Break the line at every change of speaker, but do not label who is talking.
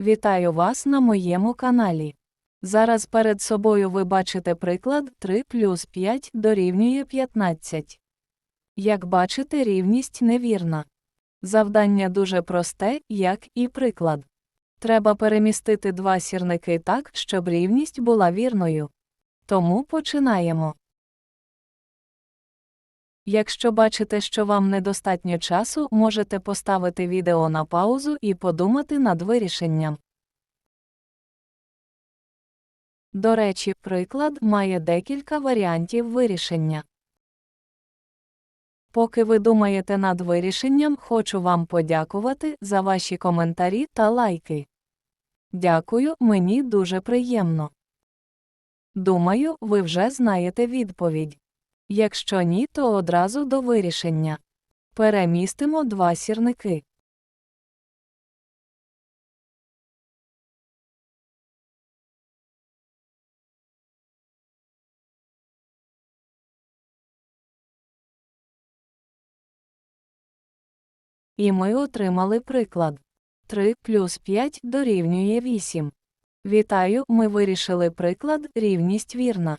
Вітаю вас на моєму каналі. Зараз перед собою ви бачите приклад 3 плюс 5 дорівнює 15. Як бачите, рівність невірна. Завдання дуже просте, як і приклад. Треба перемістити два сірники так, щоб рівність була вірною. Тому починаємо. Якщо бачите, що вам недостатньо часу, можете поставити відео на паузу і подумати над вирішенням. До речі, приклад має декілька варіантів вирішення. Поки ви думаєте над вирішенням, хочу вам подякувати за ваші коментарі та лайки. Дякую, мені дуже приємно. Думаю, ви вже знаєте відповідь. Якщо ні, то одразу до вирішення. Перемістимо два сірники. І ми отримали приклад. 3 плюс 5 дорівнює 8. Вітаю, ми вирішили приклад рівність вірна.